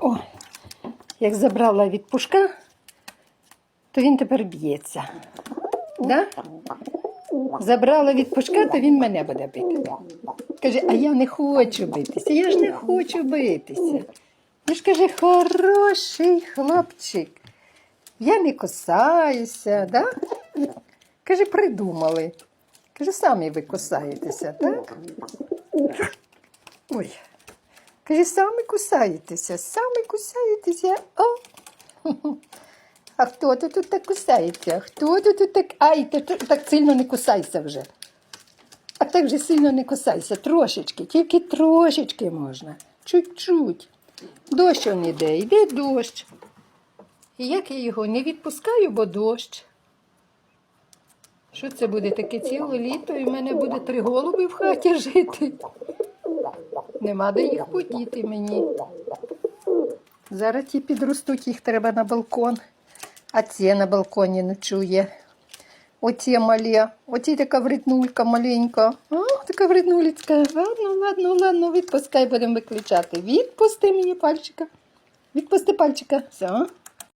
О, як забрала від пушка, то він тепер б'ється. Да? Забрала від пушка, то він мене буде бити. Каже, а я не хочу битися, я ж не хочу битися. Я ж каже, хороший хлопчик. Я не кусаюся, да? Каже, придумали. Каже, самі ви кусаєтеся, так? Ой. Каже, самі кусаєтеся, самі кусаєтеся. О. А хто то тут так кусається? Хто то тут так. Ай, то, так сильно не кусайся вже. А так же сильно не кусайся, трошечки, тільки трошечки можна. Чуть-чуть. Дощ он іде, йде дощ. І як я його не відпускаю, бо дощ. Що це буде таке ціле літо, і в мене буде три голуби в хаті жити. Нема де їх подіти мені. Зараз ті підростуть, їх треба на балкон. А ці на балконі ночує. Оці малі, оці така вреднулька маленька. О, така вреднулечка. Ладно, ладно, ладно, відпускай, будемо виключати. Відпусти мені пальчика. Відпусти пальчика. Все.